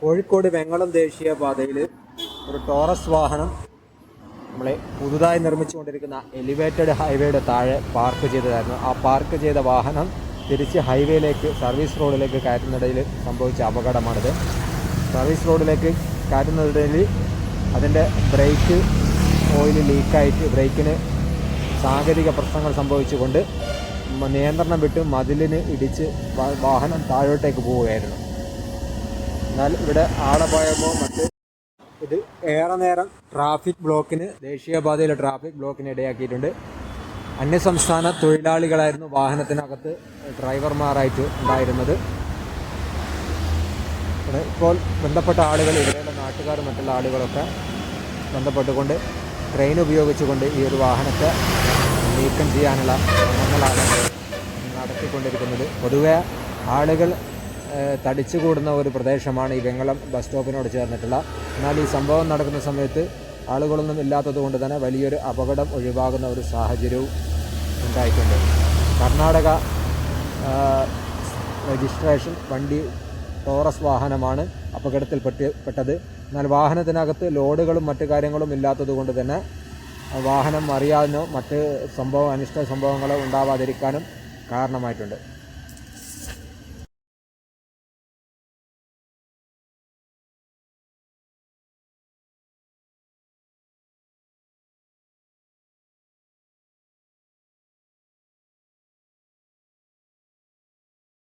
കോഴിക്കോട് വെങ്ങളം ദേശീയപാതയിൽ ഒരു ടോറസ് വാഹനം നമ്മളെ പുതുതായി നിർമ്മിച്ചുകൊണ്ടിരിക്കുന്ന എലിവേറ്റഡ് ഹൈവേയുടെ താഴെ പാർക്ക് ചെയ്തതായിരുന്നു. ആ പാർക്ക് ചെയ്ത വാഹനം തിരിച്ച് ഹൈവേയിലേക്ക് സർവീസ് റോഡിലേക്ക് കയറ്റുന്നിടയിൽ സംഭവിച്ച അപകടമാണിത്. സർവീസ് റോഡിലേക്ക് കയറ്റുന്നതിടയിൽ അതിന്റെ ബ്രേക്ക് ഓയിൽ ലീക്കായിട്ട് ബ്രേക്കിന് സാങ്കേതിക പ്രശ്നങ്ങൾ സംഭവിച്ചുകൊണ്ട് നിയന്ത്രണം വിട്ട് മതിലിന് ഇടിച്ച് വാഹനം താഴോട്ടേക്ക് പോവുകയായിരുന്നു. എന്നാൽ ഇവിടെ ആളെ ആളപായമോ മറ്റ് ഇത് ഏറെ നേരം ട്രാഫിക് ബ്ലോക്കിന് ദേശീയപാതയിലെ ട്രാഫിക് ബ്ലോക്കിന് ഇടയാക്കിയിട്ടുണ്ട്. അന്യസംസ്ഥാന തൊഴിലാളികളായിരുന്നു വാഹനത്തിനകത്ത് ഡ്രൈവർമാരായിട്ട് ഉണ്ടായിരുന്നത്. ഇപ്പോൾ ബന്ധപ്പെട്ട ആളുകൾ ഇവിടെയുള്ള നാട്ടുകാർ മറ്റുള്ള ആളുകളൊക്കെ ബന്ധപ്പെട്ടുകൊണ്ട് ട്രെയിൻ ഉപയോഗിച്ചുകൊണ്ട് ഈ ഒരു വാഹനത്തെ നീക്കം ചെയ്യാനുള്ള ശ്രമങ്ങളാണ് നടത്തിക്കൊണ്ടിരിക്കുന്നത്. പൊതുവെ ആളുകൾ ഏഹ്, തടിച്ചുകൂടുന്ന ഒരു പ്രദേശമാണ് ഈ വെങ്ങളം ബസ് സ്റ്റോപ്പിനോട് ചേർന്നിട്ടുള്ള. എന്നാൽ ഈ സംഭവം നടക്കുന്ന സമയത്ത് ആളുകളൊന്നും ഇല്ലാത്തതുകൊണ്ട് തന്നെ വലിയൊരു അപകടം ഒഴിവാകുന്ന ഒരു സാഹചര്യവും ഉണ്ടായിട്ടുണ്ട്. കർണാടക രജിസ്ട്രേഷൻ വണ്ടി ടോറസ് വാഹനമാണ് അപകടത്തിൽ പെട്ട് പെട്ടത് എന്നാൽ വാഹനത്തിനകത്ത് ലോഡുകളും മറ്റു കാര്യങ്ങളും ഇല്ലാത്തതുകൊണ്ട് തന്നെ വാഹനം അറിയാനോ മറ്റ് സംഭവം അനിഷ്ട സംഭവങ്ങളോ ഉണ്ടാവാതിരിക്കാനും കാരണമായിട്ടുണ്ട്.